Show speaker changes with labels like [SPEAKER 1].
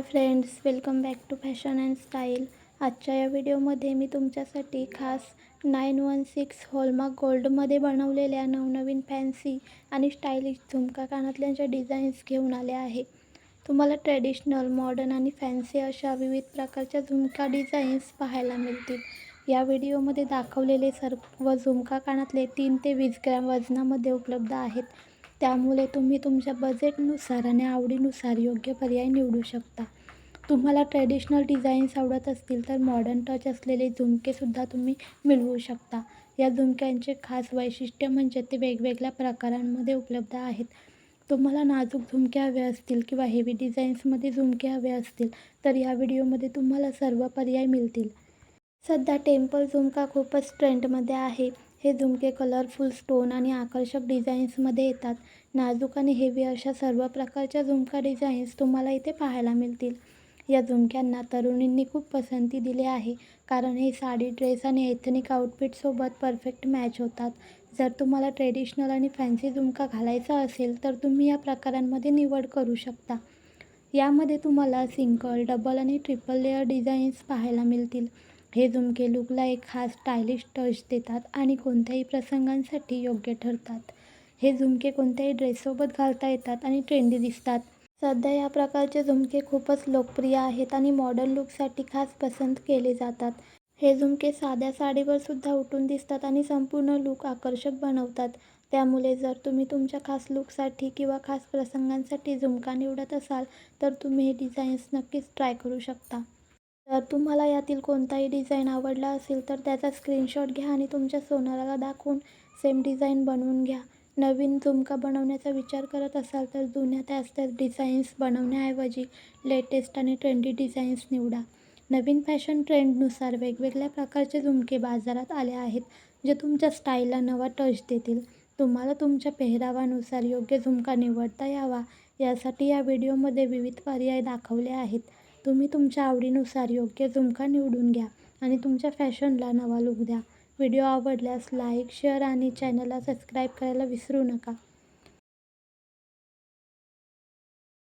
[SPEAKER 1] Hi friends welcome back to fashion and style. आजच्या या व्हिडिओमध्ये मी तुमच्यासाठी खास नाईन वन सिक्स हॉलमार्क गोल्डमध्ये बनवलेल्या नवनवीन फॅन्सी आणि स्टायलिश झुमका कानातल्यांच्या डिझाईन्स घेऊन आले आहे. तुम्हाला ट्रेडिशनल मॉडर्न आणि फॅन्सी अशा विविध प्रकारच्या झुमका डिझाईन्स पाहायला मिळतील. या व्हिडिओमध्ये दाखवलेले सर्व झुमका कानातले तीन ते वीस ग्रॅम वजनामध्ये उपलब्ध आहेत. त्यामुळे तुम्ही तुमच्या बजेटनुसार आणि आवडीनुसार योग्य पर्याय निवडू शकता. तुम्हाला ट्रेडिशनल डिझाईन्स आवडत असतील तर मॉडर्न टच असलेले झुमकेसुद्धा तुम्ही मिळवू शकता. या झुमक्यांचे खास वैशिष्ट्य म्हणजे ते वेगवेगळ्या प्रकारांमध्ये उपलब्ध आहेत. तुम्हाला नाजूक झुमके हवे असतील किंवा हेवी डिझाईन्समध्ये झुमके हवे असतील तर या व्हिडिओमध्ये तुम्हाला सर्व पर्याय मिळतील. सध्या टेम्पल झुमका खूपच ट्रेंडमध्ये आहे. हे झुमके कलरफुल स्टोन आणि आकर्षक डिझाईन्समध्ये येतात. नाजूक आणि हेवी अशा सर्व प्रकारच्या झुमका डिझाईन्स तुम्हाला इथे पाहायला मिळतील. या झुमक्यांना तरुणींनी खूप पसंती दिली आहे कारण हे साडी ड्रेस आणि एथनिक आउटफिटसोबत परफेक्ट मॅच होतात. जर तुम्हाला ट्रेडिशनल आणि फॅन्सी झुमका घालायचा असेल तर तुम्ही या प्रकारांमध्ये निवड करू शकता. यामध्ये तुम्हाला सिंगल डबल आणि ट्रिपल लेअर डिझाईन्स पाहायला मिळतील. हे झुमके लुकला एक खास स्टायलिश टच देतात आणि कोणत्याही प्रसंगांसाठी योग्य ठरतात. हे झुमके कोणत्याही ड्रेससोबत घालता येतात आणि ट्रेंडी दिसतात. सध्या या प्रकारचे झुमके खूपच लोकप्रिय आहेत आणि मॉडर्न लुकसाठी खास पसंत केले जातात. हे झुमके साध्या साडीवर सुद्धा उठून दिसतात आणि संपूर्ण लूक आकर्षक बनवतात. त्यामुळे जर तुम्ही तुमच्या खास लूकसाठी किंवा खास प्रसंगांसाठी झुमका निवडत असाल तर तुम्ही हे डिझाईन्स नक्कीच ट्राय करू शकता. जर तुम्हाला यातील कोणताही डिझाईन आवडला असेल तर त्याचा स्क्रीनशॉट घ्या आणि तुमच्या सोनाराला दाखवून सेम डिझाईन बनवून घ्या. नवीन झुमका बनवण्याचा विचार करत असाल तर जुन्या त्याच त्याच डिझाईन्स बनवण्याऐवजी लेटेस्ट आणि ट्रेंडी डिझाईन्स निवडा. नवीन फॅशन ट्रेंडनुसार वेगवेगळ्या प्रकारचे झुमके बाजारात आले आहेत जे तुमच्या स्टाईलला नवा टच देतील. तुम्हाला तुमच्या पेहरावानुसार योग्य झुमका निवडता यावा यासाठी या व्हिडिओमध्ये विविध पर्याय दाखवले आहेत. तुम्ही तुमच्या आवडीनुसार योग्य झुमका निवडून घ्या आणि तुमच्या फॅशनला नवा लुक द्या. व्हिडिओ आवडल्यास लाईक शेअर आणि चॅनलला सबस्क्राईब करायला विसरू नका.